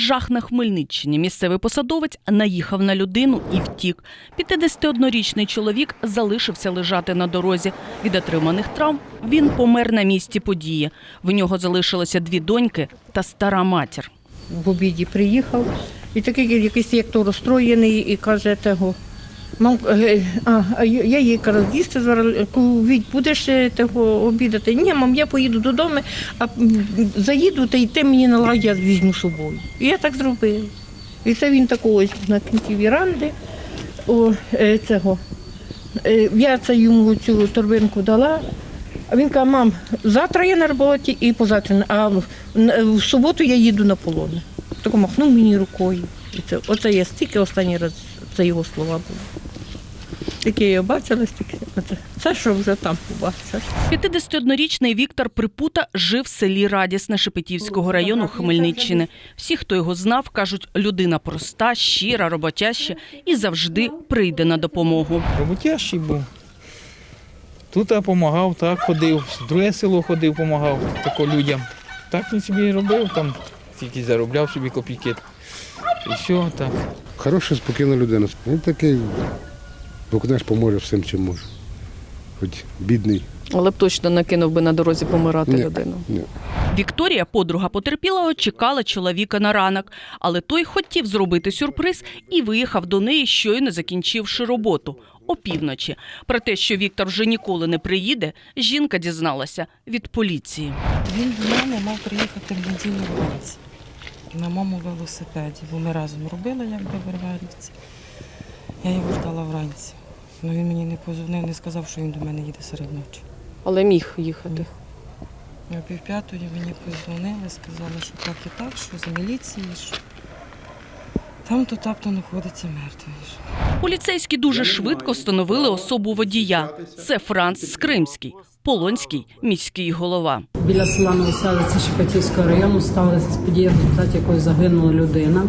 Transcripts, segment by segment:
Жах на Хмельниччині. Місцевий посадовець наїхав на людину і втік. 51-річний чоловік залишився лежати на дорозі. Від отриманих травм він помер на місці події. В нього залишилося дві доньки та стара матір. в обіді приїхав, і такий якийсь як то розстроєний, і каже того. Мам, е, а, а я їй кажу, їсти зараз, кажу, Віть, будеш е, того обідати? Ні, мам, я поїду додому, а заїду, та й ти мені наладь, я візьму з собою. І я так зробила. І це він такого на кінці віранди. О, е, цього. Е, Я це йому цю торбинку дала. А він каже, мам, завтра я на роботі і позавтра, а в суботу я їду на полони. Так махнув мені рукою. І це, оце я стільки останній раз, це його слова були. Тільки я бачила, стільки. Оце, це що вже там побачиш. 51-річний Віктор Припута жив в селі Радісне Шепетівського району Хмельниччини. Всі, хто його знав, кажуть, людина проста, щира, роботяща і завжди прийде на допомогу. Роботящий був. Тут я допомагав, так ходив, в друге село ходив, допомагав тако людям. Так він собі робив, там тільки заробляв собі копійки. І все, так. Хороша, спокійна людина. Він такий, Бог наш поможе всім, чим може. Хоч бідний. Але б точно накинув би на дорозі помирати Ні. людину. Ні. Вікторія, подруга потерпілого, чекала чоловіка на ранок, але той хотів зробити сюрприз і виїхав до неї, щойно закінчивши роботу опівночі. Про те, що Віктор вже ніколи не приїде, жінка дізналася від поліції. Він до мене мав приїхати в неділю вранці на моєму велосипеді, бо ми разом робили якби в Вервелівці. Я його ждала вранці. Ну він мені не позвонив, не сказав, що він до мене їде серед ночі. Але міг їхати. І о півп'ятої мені позвонили, сказали, що так і так, що з міліції, що там то тапто знаходиться мертвий. Поліцейські дуже швидко встановили особу водія. Це Франц Скримський, полонський міський голова. Біля села Новоселиця Шепетівського району сталася подія, в результаті якої загинула людина.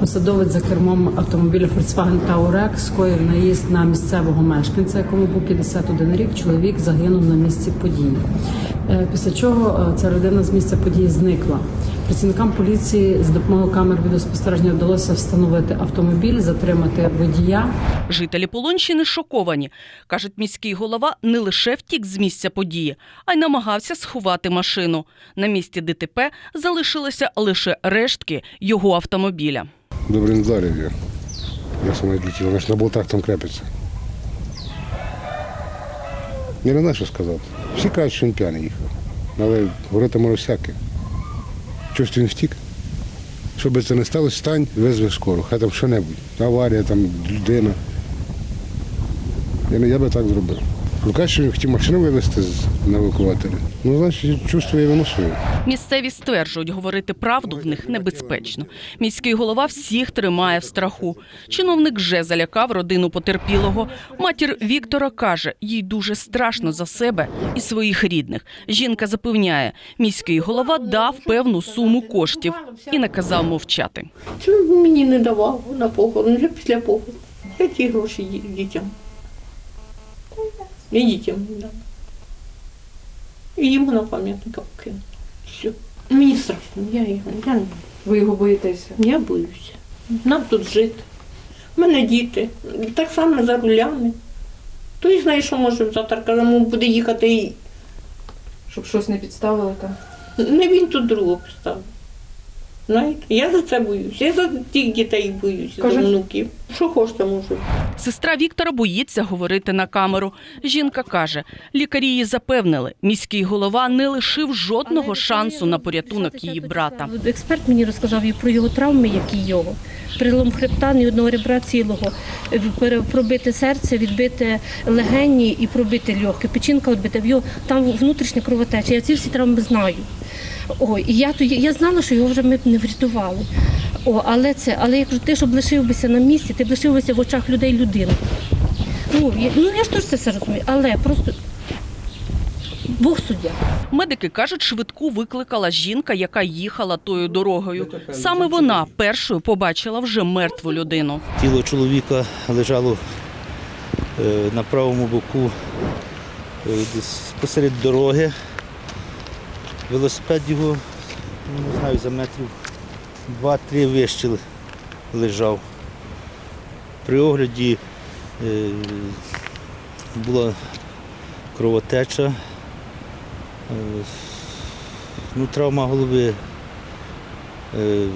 Посадовець за кермом автомобіля Volkswagen Touareg скоїв наїзд на місцевого мешканця, якому був 51 рік. Чоловік загинув на місці події. Е, Після чого е, ця людина з місця події зникла. Працівникам поліції з допомогою камер відеоспостереження вдалося встановити автомобіль, затримати водія. Жителі Полонщини шоковані. Кажуть, міський голова не лише втік з місця події, а й намагався сховати машину. На місці ДТП залишилися лише рештки його автомобіля. Добре не вдарив я. Я саме дітей, вона ж на болтах там крепиться. Я не знаю, що сказати. Всі кажуть, що він п'яний їхав. Але говорити може всяке. Чогось він втік. Що би це не сталося, стань, визви скоро, хай там що-небудь. Аварія, там людина. Я, я би так зробив. Ну, каже, що він хотів машину вивезти з- на евакуаторі. Ну, значить, чувствує вину свою. Місцеві стверджують, говорити правду в них небезпечно. Міський голова всіх тримає в страху. Чиновник вже залякав родину потерпілого. Матір Віктора каже, їй дуже страшно за себе і своїх рідних. Жінка запевняє, міський голова дав певну суму коштів і наказав мовчати. Чому мені не давав на похорон, вже після похорону. Я ті гроші дітям. І дітям не дам. І йому на пам'ятника покину. Все. Мені страшно, я його, я, не- Ви його боїтеся? я боюся. Нам тут жити. У мене діти, так само за рулями. Той знає, що може завтра каже, «Ну, буде їхати і Щоб щось не підставили там. не він тут другого поставив. Знаєте, я за це боюся. Я за тих дітей боюся, Кажуть- за внуків. Що хочете, можу. Сестра Віктора боїться говорити на камеру. Жінка каже, лікарі її запевнили, міський голова не лишив жодного шансу на порятунок її брата. Експерт мені розказав про його травми, які його. Перелом хребта, ні одного ребра цілого, е, пере- серце, відбите легені і пробити легке, печінка відбита. В його там внутрішня кровотеча. Я ці всі травми знаю. О, і я тоді я знала, що його вже ми б не врятували. О, але це, але я кажу, ти щоб лишився на місці, ти б лишився в очах людей людину. Ну, я, ну я ж теж це все розумію, але просто Бог суддя. Медики кажуть, швидку викликала жінка, яка їхала тою дорогою. Саме вона першою побачила вже мертву людину. Тіло чоловіка лежало е, на правому боку е, десь посеред дороги. Велосипед його, ну, не знаю, за метрів два-три вищили лежав. При огляді е, була кровотеча, е, ну, травма голови. Е,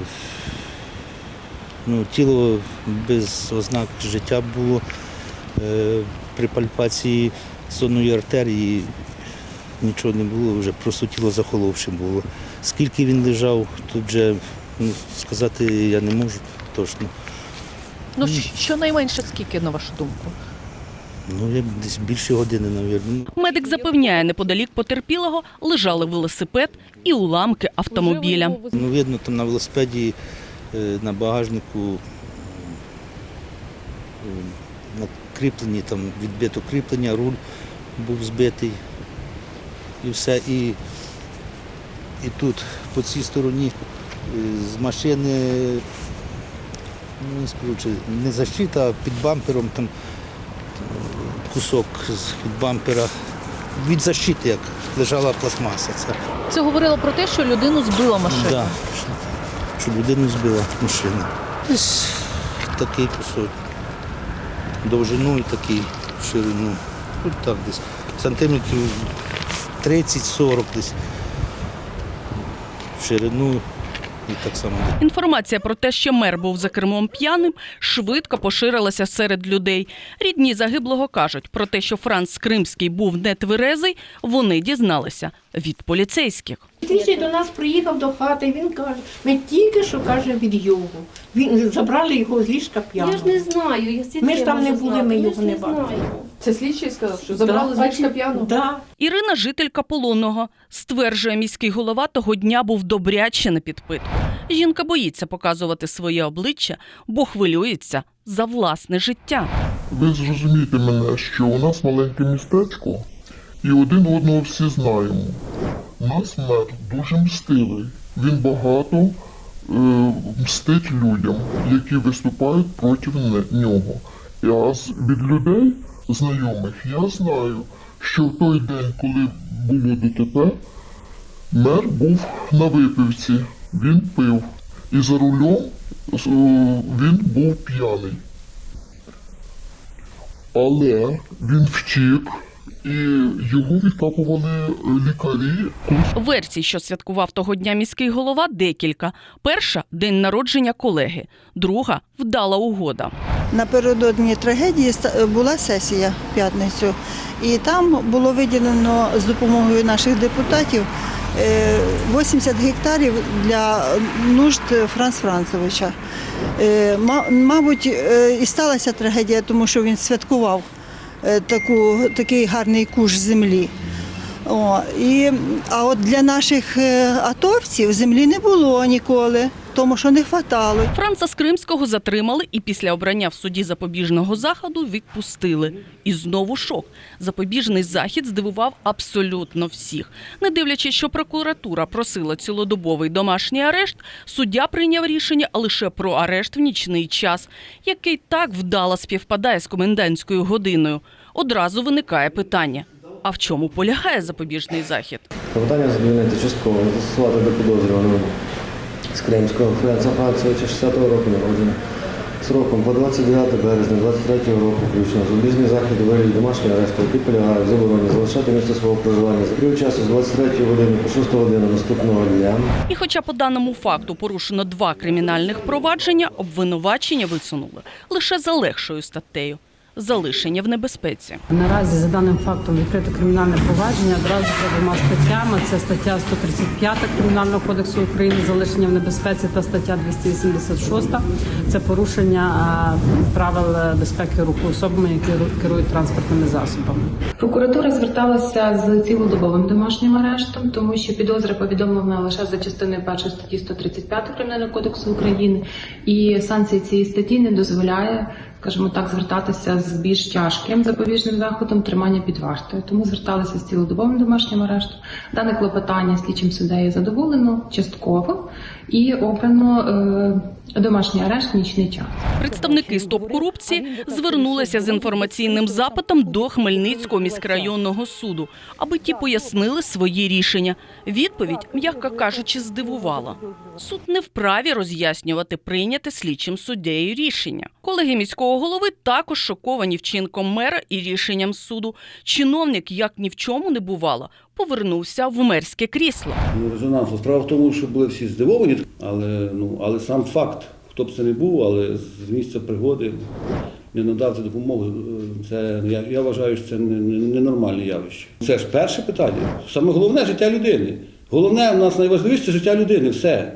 ну, тіло без ознак життя було. Е, при пальпації сонної артерії нічого не було, вже просто тіло захоловше було. Скільки він лежав, тут вже ну, сказати я не можу точно. Ну щонайменше скільки, на вашу думку? Ну, я десь більше години, мабуть. Медик запевняє, неподалік потерпілого лежали велосипед і уламки автомобіля. Ну, видно, там на велосипеді е, на багажнику на кріпленні, там відбито кріплення, руль був збитий і все. І, і тут, по цій стороні, е, з машини, ну, не скажу, не защита, а під бампером там кусок з під бампера. Від защити, як лежала пластмаса. Це. Це говорило про те, що людину збила машина. Да, що людину збила машина. Десь такий кусок. Довжину і такий ширину. Ну так десь. Сантиметрів 30-40 десь. В ширину і так само. Інформація про те, що мер був за кермом п'яним, швидко поширилася серед людей. Рідні загиблого кажуть про те, що Франц Кримський був нетверезий, вони дізналися від поліцейських. Тиждень до нас приїхав до хати, він каже, ми тільки що каже від його. Він забрали його з ліжка Я ж не знаю. Я Ми ж там не були, ми його не знаю. бачили. Це слідчий сказав, що забрали Да. з ліжка п'яного? Да. Ірина, жителька полонного, стверджує, міський голова того дня був добряче на підпитку. Жінка боїться показувати своє обличчя, бо хвилюється за власне життя. Ви зрозумієте мене, що у нас маленьке містечко, і один одного всі знаємо. У нас мер дуже мстивий. Він багато е, мстить людям, які виступають проти нього. З- від людей знайомих я знаю, що в той день, коли було ДТП, мер був на випивці, він пив. І за рулем е, він був п'яний. Але він втік, і його відкапували е, лікарі. Версій, що святкував того дня міський голова, декілька. Перша день народження колеги, друга вдала угода. Напередодні трагедії була сесія в п'ятницю, і там було виділено з допомогою наших депутатів е, 80 гектарів для нужд Франц Францевича. Е, Мабуть, е, і сталася трагедія, тому що він святкував е, таку, такий гарний куш землі. О, і, а от для наших е, атовців землі не було ніколи, тому що не хватало. Франца з Кримського затримали і після обрання в суді запобіжного заходу відпустили. І знову шок. Запобіжний захід здивував абсолютно всіх. Не дивлячись, що прокуратура просила цілодобовий домашній арешт, суддя прийняв рішення лише про арешт в нічний час, який так вдало співпадає з комендантською годиною. Одразу виникає питання: а в чому полягає запобіжний захід? Питання задовольнити частково застосувати до підозрюваного з Кримського Франца Францевича 60-го року народження. Сроком по 29 березня 23 року включно запобіжний захід у вигляді домашнього арешту, який полягає в забороні залишати місце свого проживання за період часу з 23 години по 6 годину наступного дня. І хоча по даному факту порушено два кримінальних провадження, обвинувачення висунули лише за легшою статтею залишення в небезпеці. Наразі за даним фактом відкрито кримінальне провадження одразу за двома статтями. Це стаття 135 Кримінального кодексу України залишення в небезпеці та стаття 286 це порушення правил безпеки руху особами, які керують транспортними засобами. Прокуратура зверталася з цілодобовим домашнім арештом, тому що підозра повідомлена лише за частиною першої статті 135 Кримінального кодексу України, і санкції цієї статті не дозволяє, скажімо так, звертатися з більш тяжким запобіжним заходом тримання під вартою. Тому зверталися з цілодобовим домашнім арештом. Дане клопотання слідчим суддею задоволено частково і обрано домашній арешт, нічний час. Представники стоп корупції звернулися з інформаційним запитом до Хмельницького міськрайонного суду, аби ті пояснили свої рішення. Відповідь, м'яко кажучи, здивувала. Суд не вправі роз'яснювати прийняте слідчим суддею рішення. Колеги міського голови також шоковані вчинком мера і рішенням суду. Чиновник, як ні в чому не бувало, повернувся в мерське крісло. Ну, резонансу. Справа в тому, що були всі здивовані, але, ну, але сам факт, хто б це не був, але з місця пригоди не надати допомогу, це, я, я вважаю, що це не- не- ненормальне явище. Це ж перше питання. Саме головне життя людини. Головне в нас найважливіше життя людини. Все.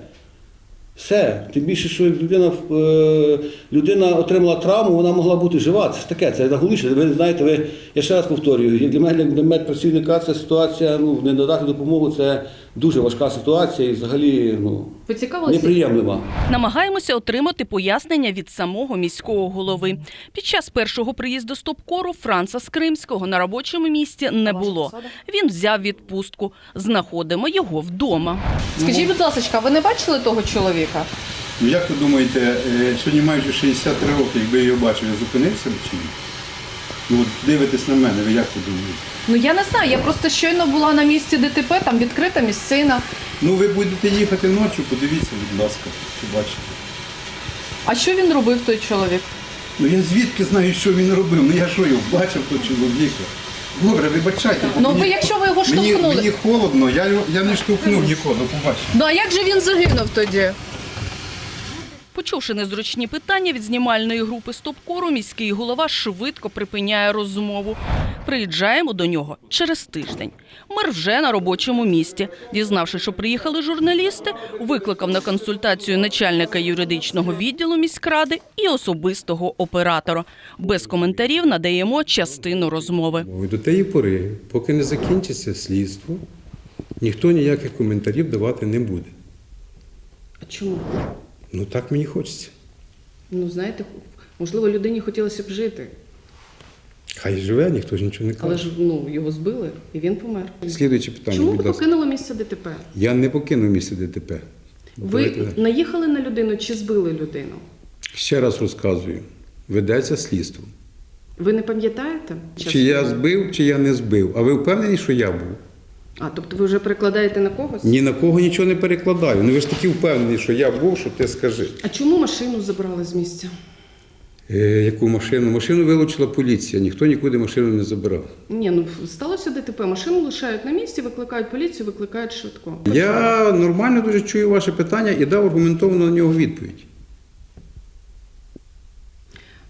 Все. Тим більше, що людина, е, людина отримала травму, вона могла бути жива. Це таке, це наголошую. Ви знаєте, ви, я ще раз повторюю, для мене, для медпрацівника, ця ситуація, ну, не надати допомогу, це дуже важка ситуація і взагалі ну, Ви цікавилися? неприємлива. Намагаємося отримати пояснення від самого міського голови. Під час першого приїзду стопкору Франца Скримського на робочому місці не було. Він взяв відпустку. Знаходимо його вдома. Скажіть, будь ласка, ви не бачили того чоловіка? Ну як ви думаєте, е, сьогодні майже 63 роки, якби я його бачив, я зупинився б чи ні? Ну от дивитесь на мене, ви як ви думаєте? Ну я не знаю. Я просто щойно була на місці ДТП, там відкрита місцина. Ну ви будете їхати ночі, подивіться, будь ласка, чи бачите. А що він робив той чоловік? Ну я звідки знаю, що він робив? Ну я що його бачив того чоловіка? Добре, вибачайте. Ну мені- ви якщо ви його мені, штовхнули. мені холодно, я, його- я не штовхнув нікого, побачите. Ну а як же він загинув тоді? Почувши незручні питання від знімальної групи стопкору, міський голова швидко припиняє розмову. Приїжджаємо до нього через тиждень. Мер вже на робочому місці. Дізнавшись, що приїхали журналісти, викликав на консультацію начальника юридичного відділу міськради і особистого оператора. Без коментарів надаємо частину розмови. До тієї пори, поки не закінчиться слідство, ніхто ніяких коментарів давати не буде. А чому? Ну так мені хочеться. Ну знаєте, можливо, людині хотілося б жити, Хай живе, ніхто ж нічого не каже. але ж ну його збили і він помер. Слідуюче питання, Чому будь ви ласка. покинули місце ДТП? Я не покинув місце ДТП. Ви Давайте далі. наїхали на людину чи збили людину? Ще раз розказую. Ведеться слідство. Ви не пам'ятаєте? Чи я збив, чи я не збив. А ви впевнені, що я був? А тобто ви вже перекладаєте на когось? Ні на кого нічого не перекладаю. Ну ви ж такі впевнені, що я був, що ти скажи. А чому машину забрали з місця? Е, яку машину? Машину вилучила поліція, ніхто нікуди машину не забирав. Ні, ну сталося ДТП. Машину лишають на місці, викликають поліцію, викликають швидко. Я нормально дуже чую ваше питання і дав аргументовано на нього відповідь.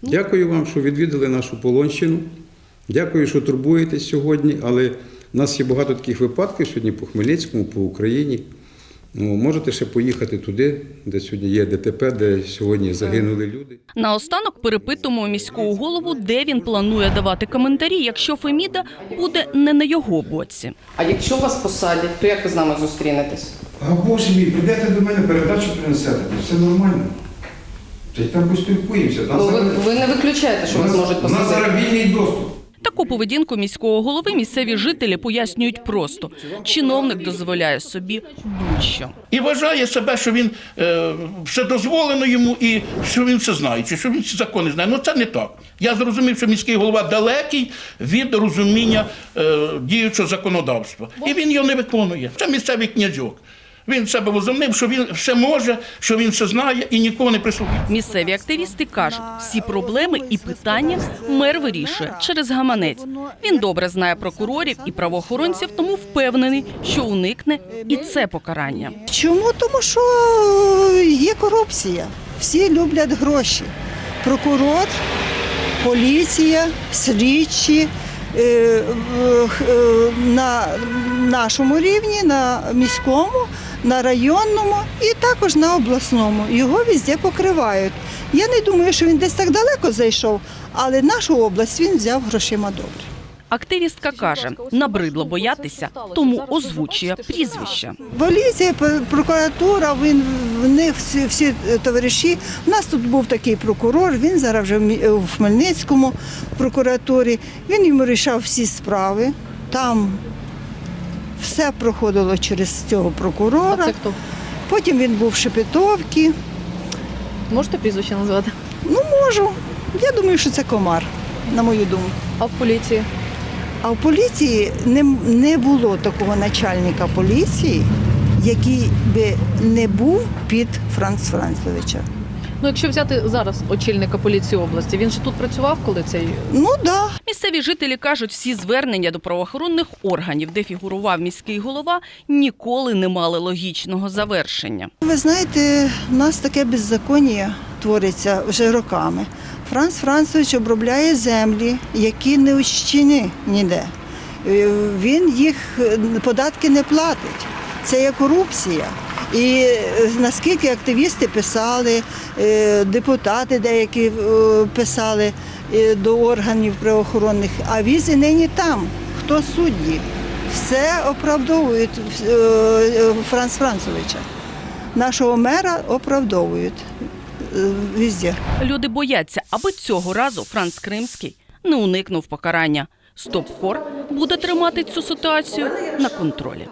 Дякую вам, що відвідали нашу Полонщину. Дякую, що турбуєтесь сьогодні, але в нас є багато таких випадків сьогодні по Хмельницькому, по Україні. Ну, можете ще поїхати туди, де сьогодні є ДТП, де сьогодні загинули люди. Наостанок перепитуємо міського голову, де він планує давати коментарі, якщо Феміда буде не на його боці. А якщо вас посадять, то як ви з нами зустрінетесь? А боже мій, прийдете до мене, передачу принесете, все нормально. Та й там поспілкуємося. Ну, ви, ви не виключаєте, що вас можуть посадити? У нас зараз вільний доступ. Таку поведінку міського голови місцеві жителі пояснюють просто. Чиновник дозволяє собі будь-що. І вважає себе, що він е, все дозволено йому і що він все знає, чи що він ці закони знає. Ну це не так. Я зрозумів, що міський голова далекий від розуміння е, діючого законодавства. І він його не виконує. Це місцевий князьок. Він себе возомнив, що він все може, що він все знає і нікого не прислухає. Місцеві активісти кажуть, всі проблеми і питання мер вирішує через гаманець. Він добре знає прокурорів і правоохоронців, тому впевнений, що уникне і це покарання. Чому? Тому що є корупція. Всі люблять гроші. Прокурор, поліція, слідчі е, е, на нашому рівні, на міському, на районному і також на обласному. Його везде покривають. Я не думаю, що він десь так далеко зайшов, але нашу область він взяв грошима добре. Активістка каже, набридло боятися, тому озвучує прізвище. Поліція, прокуратура, він в них всі, всі е, товариші. У нас тут був такий прокурор, він зараз вже в Хмельницькому прокуратурі. Він йому рішав всі справи. Там все проходило через цього прокурора. А це хто? Потім він був в Шепетовці. Можете прізвище назвати? Ну, можу. Я думаю, що це комар, на мою думку. А в поліції? А в поліції не, не було такого начальника поліції, який би не був під Франц Францовича. Ну, якщо взяти зараз очільника поліції області, він же тут працював, коли цей Ну да. Місцеві жителі кажуть, всі звернення до правоохоронних органів, де фігурував міський голова, ніколи не мали логічного завершення. Ви знаєте, у нас таке беззаконня твориться вже роками. Франц Францович обробляє землі, які не ущені ніде. Е, Він їх е, податки не платить. Це є корупція. І е, наскільки активісти писали, е, депутати деякі е, писали до органів правоохоронних, а віз і нині там. Хто судді? Все оправдовують Франц Францовича. Нашого мера оправдовують е. Люди бояться, аби цього разу Франц Кримський не уникнув покарання. Стопкор буде тримати цю ситуацію на контролі.